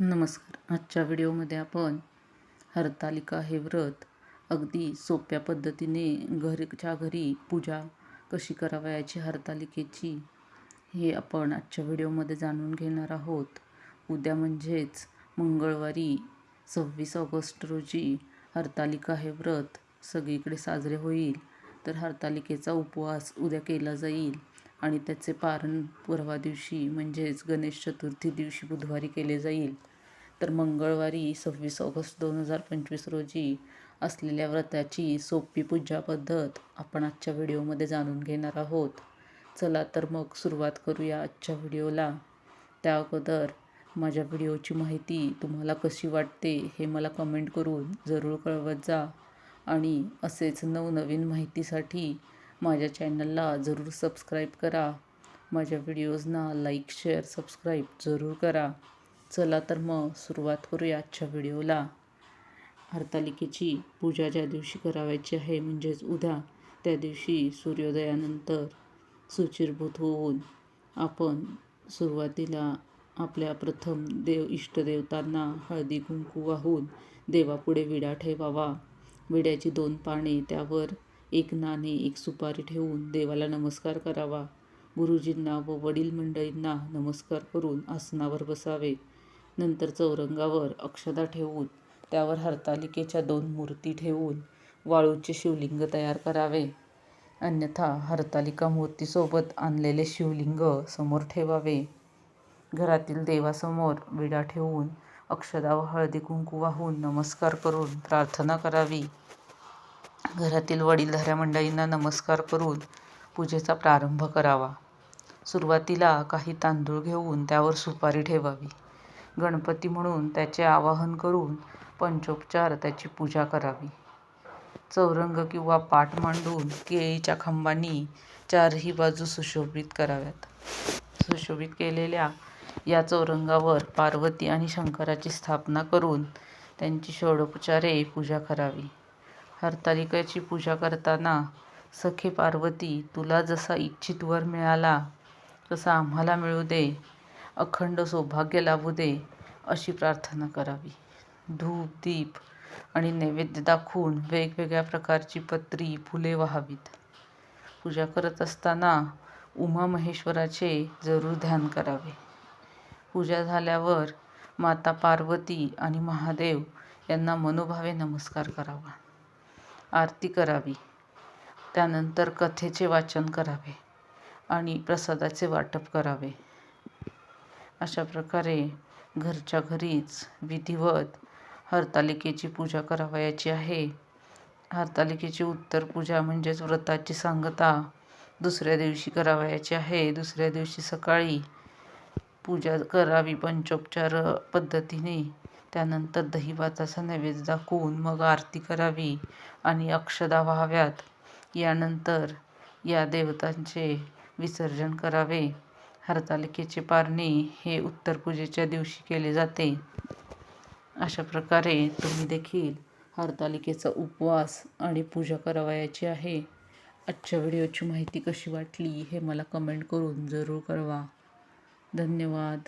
नमस्कार. आजच्या व्हिडिओमध्ये आपण हरतालिका हे व्रत अगदी सोप्या पद्धतीने घरच्या घरी पूजा कशी करावयाची हरतालिकेची हे आपण आजच्या व्हिडिओमध्ये जाणून घेणार आहोत. उद्या म्हणजेच मंगळवारी सव्वीस ऑगस्ट रोजी हरतालिका हे व्रत सगळीकडे साजरे होईल. तर हरतालिकेचा उपवास उद्या केला जाईल. आणि त्याचे पारण परवा दिवशी म्हणजेच गणेश चतुर्थी दिवशी बुधवारी केले जाईल. तर मंगळवारी सव्वीस ऑगस्ट दोन हजार पंचवीस रोजी असलेल्या व्रताची सोपी पूजा पद्धत आपण आजच्या व्हिडिओमध्ये जाणून घेणार आहोत. चला तर मग सुरुवात करूया आजच्या व्हिडिओला. त्या अगोदर माझ्या व्हिडिओची माहिती तुम्हाला कशी वाटते हे मला कमेंट करून जरूर कळवत जा. आणि असेच नवनवीन माहितीसाठी माझ्या चॅनलला जरूर सबस्क्राईब करा. माझ्या व्हिडिओजना लाईक शेअर सबस्क्राईब जरूर करा. चला तर मग सुरुवात करूया आजच्या व्हिडिओला हरतालिकेची पूजा ज्या दिवशी करावायची आहे म्हणजेच उद्या त्या दिवशी सूर्योदयानंतर सुचिरभूत होऊन आपण सुरुवातीला आपल्या प्रथम देव इष्टदेवतांना हळदी कुंकू वाहून देवापुढे विडा ठेवावा. विड्याची दोन पाने त्यावर एक नाणे एक सुपारी ठेवून देवाला नमस्कार करावा. गुरुजींना व वडील मंडळींना नमस्कार करून आसनावर बसावे. नंतर चौरंगावर अक्षदा ठेवून त्यावर हरतालिकेच्या दोन मूर्ती ठेवून वाळूचे शिवलिंग तयार करावे. अन्यथा हरतालिका मूर्तीसोबत आणलेले शिवलिंग समोर ठेवावे. घरातील देवासमोर विडा ठेवून अक्षदा व हळदी कुंकू वाहून नमस्कार करून प्रार्थना करावी. घरातील वडीलधाऱ्या मंडळींना नमस्कार करून पूजेचा प्रारंभ करावा. सुरुवातीला काही तांदूळ घेऊन त्यावर सुपारी ठेवावी. गणपती म्हणून त्याचे आवाहन करून पंचोपचार त्याची पूजा करावी. चौरंग किंवा पाट मांडून केळीच्या खांबांनी चारही बाजू सुशोभित कराव्यात. सुशोभित केलेल्या या चौरंगावर पार्वती आणि शंकराची स्थापना करून त्यांची षोडोपचारे पूजा करावी. हरतालिकेची पूजा करताना सखे पार्वती तुला जसा इच्छित वर मिळाला तसा आम्हाला मिळू दे. अखंड सौभाग्य लाभू दे अशी प्रार्थना करावी. धूप दीप आणि नैवेद्य दाखवून वेगवेगळ्या प्रकारची पत्री फुले व्हावीत. पूजा करत असताना उमा महेश्वराचे जरूर ध्यान करावे. पूजा झाल्यावर माता पार्वती आणि महादेव यांना मनोभावे नमस्कार करावा. आरती करावी. त्यानंतर कथेचे वाचन करावे आणि प्रसादाचे वाटप करावे. अशा प्रकारे घरच्या घरीच विधिवत हरतालिकेची पूजा करावयाची आहे. हरतालिकेची उत्तर पूजा म्हणजेच व्रताची सांगता दुसऱ्या दिवशी करावयाची आहे. दुसऱ्या दिवशी सकाळी पूजा करावी पंचोपचार पद्धतीने. त्यानंतर दहीभाताचा नैवेद्य दाखवून मग आरती करावी आणि अक्षदा व्हाव्यात. यानंतर या देवतांचे विसर्जन करावे. हरतालिकेचे पारणे हे उत्तर पूजेच्या दिवशी केले जाते. अशा प्रकारे तुम्ही देखील हरतालिकेचा उपवास आणि पूजा करावयाची आहे. आजच्या व्हिडिओची माहिती कशी वाटली हे मला कमेंट करून जरूर कळवा. धन्यवाद.